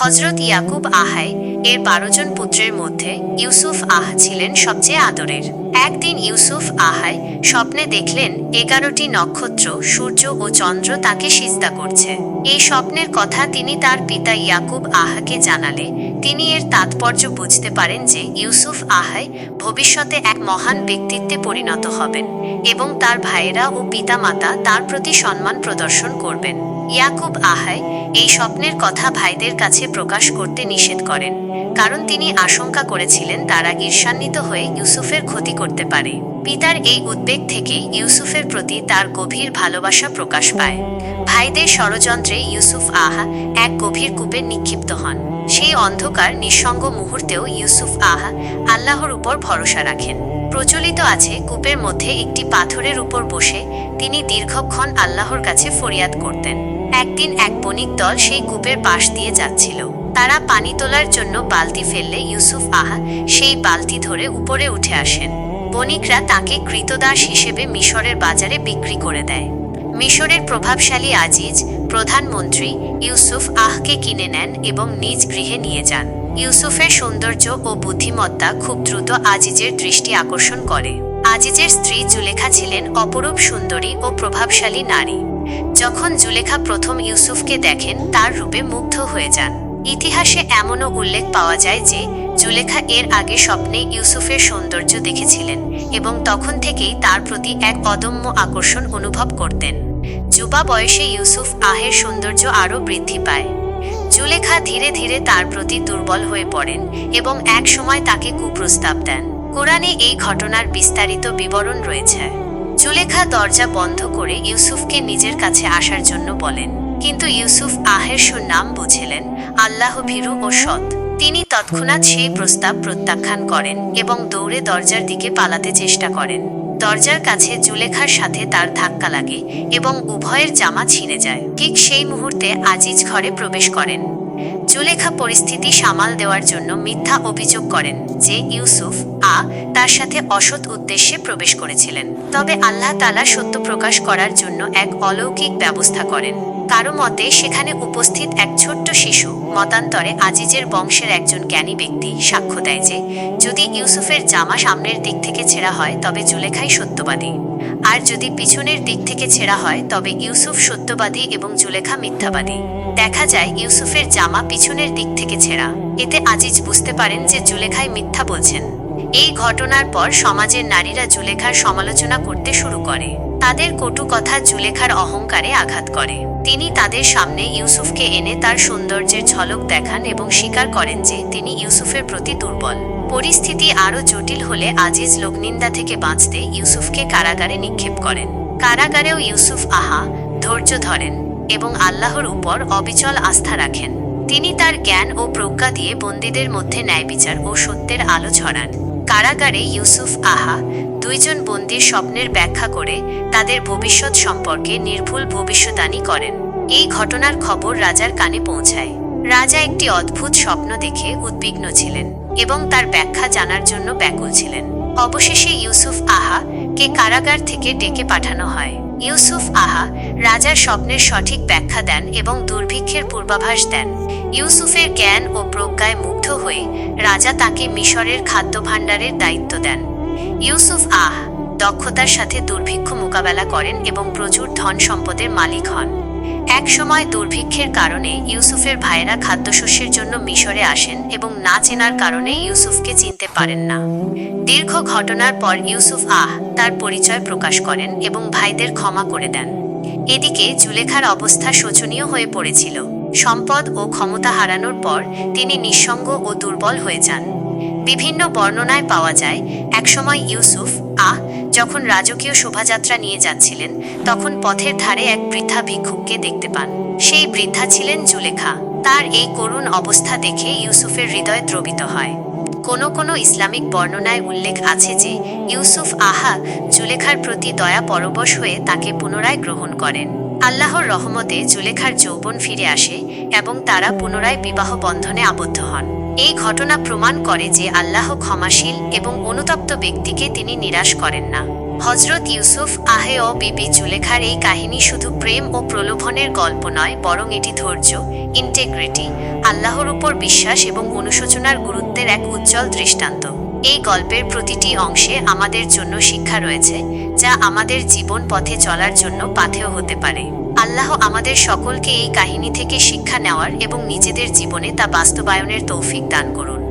হজরত ইয়াকুব আহাই এর বারো জন পুত্রের মধ্যে ইউসুফ আহ ছিলেন সবচেয়ে আদরের। একদিন ইউসুফ আহাই স্বপ্নে দেখলেন এগারোটি নক্ষত্র, সূর্য ও চন্দ্র তাকে সিজদা করছে। এই স্বপ্নের কথা তিনি তার পিতা ইয়াকুব আহাকে জানালে। তিনি এর তাৎপর্য বুঝতে পারেন যে ইউসুফ আহাই ভবিষ্যতে এক মহান ব্যক্তিত্বে পরিণত হবেন এবং তার ভাইয়েরা ও পিতামাতা তার প্রতি সম্মান প্রদর্শন করবেন। ইয়াকুব আহাই এই স্বপ্নের কথা ভাইদের কাছে প্রকাশ করতে নিষেধ করেন, কারণ তিনি আশঙ্কা করেছিলেন তারা ঈর্ষান্বিত হয়ে ইউসুফের ক্ষতি করতে পারে। পিতার এই উদ্বেগ থেকে ইউসুফের প্রতি তার গভীর ভালোবাসা প্রকাশ পায়। ভাইদের ষড়যন্ত্রে ইউসুফ আহা এক গভীর কূপে নিক্ষিপ্ত হন। সেই অন্ধকার, নিঃসঙ্গ মুহূর্তেও ইউসুফ আহা আল্লাহর উপর ভরসা রাখেন। প্রচলিত আছে, কূপের মধ্যে একটি পাথরের উপর বসে তিনি দীর্ঘক্ষণ আল্লাহর কাছে ফরিয়াদ করতেন। একদিন এক বণিক দল সেই কূপের পাশ দিয়ে যাচ্ছিল। তারা পানি তোলার জন্য বালতি ফেললে ইউসুফ আহা সেই বালতি ধরে উপরে উঠে আসেন। বণিকরা তাকে কৃতদাস হিসেবে মিশরের বাজারে বিক্রি করে দেয়। মিশরের প্রভাবশালী আজিজ, প্রধানমন্ত্রী ইউসুফ আহকে কিনে নেন এবং নিজ গৃহে নিয়ে যান। ইউসুফের সৌন্দর্য ও বুদ্ধিমত্তা খুব দ্রুত আজিজের দৃষ্টি আকর্ষণ করে। আজিজের স্ত্রী জুলেখা ছিলেন অপরূপ সুন্দরী ও প্রভাবশালী নারী। যখন জুলেখা প্রথম ইউসুফকে দেখেন, তার রূপে মুগ্ধ হয়ে যান। ইতিহাসে এমনও উল্লেখ পাওয়া যায় যে, জুলেখা এর আগে স্বপ্নে ইউসুফের সৌন্দর্য দেখেছিলেন এবং তখন থেকেই তার প্রতি এক অদম্য আকর্ষণ অনুভব করতেন। যুবা বয়সে ইউসুফ আহের সৌন্দর্য আরও বৃদ্ধি পায়। জুলেখা ধীরে ধীরে তার প্রতি দুর্বল হয়ে পড়েন এবং এক সময় তাকে কুপ্রস্তাব দেন। কোরআনে এই ঘটনার বিস্তারিত বিবরণ রয়েছে। জুলেখা দরজা বন্ধ করে ইউসুফকে নিজের কাছে আসার জন্য বলেন। কিন্তু ইউসুফ আহের নাম বুঝেলেন, আল্লাহ ভীরু ও সৎ। তিনি তৎক্ষণাৎ সেই প্রস্তাব প্রত্যাখ্যান করেন এবং দৌড়ে দরজার দিকে পালাতে চেষ্টা করেন। দরজার কাছে জুলেখার সাথে তার ধাক্কা লাগে এবং উভয়ের জামা ছিঁড়ে যায়। ঠিক সেই মুহূর্তে আজিজ ঘরে প্রবেশ করেন। জুলেখা পরিস্থিতি সামাল দেওয়ার জন্য মিথ্যা অভিযোগ করেন যে ইউসুফ তার সাথে অসৎ উদ্দেশ্যে প্রবেশ করেছিলেন। তবে আল্লাহ তালা সত্য প্রকাশ করার জন্য এক অলৌকিক ব্যবস্থা করেন। কারও মতে, সেখানে উপস্থিত এক ছোট্ট শিশু, মতান্তরে আজিজের বংশের একজন জ্ঞানী ব্যক্তি, সাক্ষ্য দেয় যে, যদি ইউসুফের জামা সামনের দিক থেকে ছেঁড়া হয়, তবে জুলেখাই সত্যবাদী। আর যদি পিছনের দিক থেকে ছেঁড়া হয়, তবে ইউসুফ সত্যবাদী এবং জুলেখা মিথ্যাবাদী। দেখা যায়, ইউসুফের জামা পিছনের দিক থেকে ছেঁড়া। এতে আজিজ বুঝতে পারেন যে জুলেখাই মিথ্যা বলছেন। এই ঘটনার পর সমাজের নারীরা জুলেখার সমালোচনা করতে শুরু করে। তাদের কটু কথা জুলেখার অহংকারে আঘাত করে। তিনি তাদের সামনে ইউসুফকে এনে তার সৌন্দর্যের ঝলক দেখান এবং স্বীকার করেন যে তিনি ইউসুফের প্রতি দুর্বল। পরিস্থিতি আরও জটিল হলে আজিজ লোকনিন্দা থেকে বাঁচতে ইউসুফকে কারাগারে নিক্ষেপ করেন। কারাগারেও ইউসুফ আহা, ধৈর্য ধরেন এবং আল্লাহর উপর অবিচল আস্থা রাখেন। তিনি তার জ্ঞান ও প্রজ্ঞা দিয়ে বন্দীদের মধ্যে ন্যায় বিচার ও সত্যের আলো ছড়ান। কারাগারে ইউসুফ, আহা, দুইজন বন্দির স্বপ্নের ব্যাখ্যা করে তাদের ভবিষ্যৎ সম্পর্কে নির্ভুল ভবিষ্যদ্বাণী করেন। এই ঘটনার খবর রাজার কানে পৌঁছায়। রাজা একটি অদ্ভুত স্বপ্ন দেখে উদ্বিগ্ন ছিলেন এবং তার ব্যাখ্যা জানার জন্য ব্যাকুল ছিলেন। অবশেষে ইউসুফ, আহা, কে কারাগার থেকে ডেকে পাঠানো হয়। ইউসুফ, আহা, রাজার স্বপ্নের সঠিক ব্যাখ্যা দেন এবং দুর্ভিক্ষের পূর্বাভাস দেন। ইউসুফের জ্ঞান ও প্রজ্ঞায় মুগ্ধ হয়ে রাজা তাকে মিশরের খাদ্য ভাণ্ডারের দায়িত্ব দেন। ইউসুফ আহ, দক্ষতার সাথে দুর্ভিক্ষ মোকাবেলা করেন এবং প্রচুর ধন সম্পদের মালিক হন। এক সময় দুর্ভিক্ষের কারণে ইউসুফের ভাইয়েরা খাদ্যশস্যের জন্য মিশরে আসেন এবং না চেনার কারণে ইউসুফকে চিনতে পারেন না। দীর্ঘ ঘটনার পর ইউসুফ আহ, তার পরিচয় প্রকাশ করেন এবং ভাইদের ক্ষমা করে দেন। এদিকে জুলেখার অবস্থা শোচনীয় হয়ে পড়েছিল। সম্পদ ও ক্ষমতা হারানোর পর তিনি নিঃসঙ্গ ও দুর্বল হয়ে যান। বিভিন্ন বর্ণনায় পাওয়া যায়, একসময় ইউসুফ আহ যখন রাজকীয় শোভাযাত্রা নিয়ে যাচ্ছিলেন, তখন পথের ধারে এক বৃদ্ধা ভিক্ষুককে দেখতে পান। সেই বৃদ্ধা ছিলেন জুলেখা। তার এই করুণ অবস্থা দেখে ইউসুফের হৃদয় দ্রবিত হয়। কোনো কোনো ইসলামিক বর্ণনায় উল্লেখ আছে যে, ইউসুফ আহা জুলেখার প্রতি দয়া পরবশ হয়ে তাকে পুনরায় গ্রহণ করেন। আল্লাহর রহমতে জুলেখার যৌবন ফিরে আসে এবং তারা পুনরায় বিবাহ বন্ধনে আবদ্ধ হন। এই ঘটনা প্রমাণ করে যে আল্লাহ ক্ষমাশীল এবং অনুতপ্ত ব্যক্তিকে তিনি নিরাশ করেন না। হজরত ইউসুফ আহে ও বিবি জুলেখার এই কাহিনী শুধু প্রেম ও প্রলোভনের গল্প নয়, বরং এটি ধৈর্য ইন্টেগ্রিটি আল্লাহর উপর বিশ্বাস এবং অনুশোচনার গুরুত্বের এক উজ্জ্বল দৃষ্টান্ত। এই গল্পের প্রতিটি অংশে আমাদের জন্য শিক্ষা রয়েছে, যা আমাদের জীবন পথে চলার জন্য পাথেয় হতে পারে। আল্লাহ আমাদের সকলকে এই কাহিনী থেকে শিক্ষা নেওয়ার এবং নিজেদের জীবনে তা বাস্তবায়নের তৌফিক দান করুন।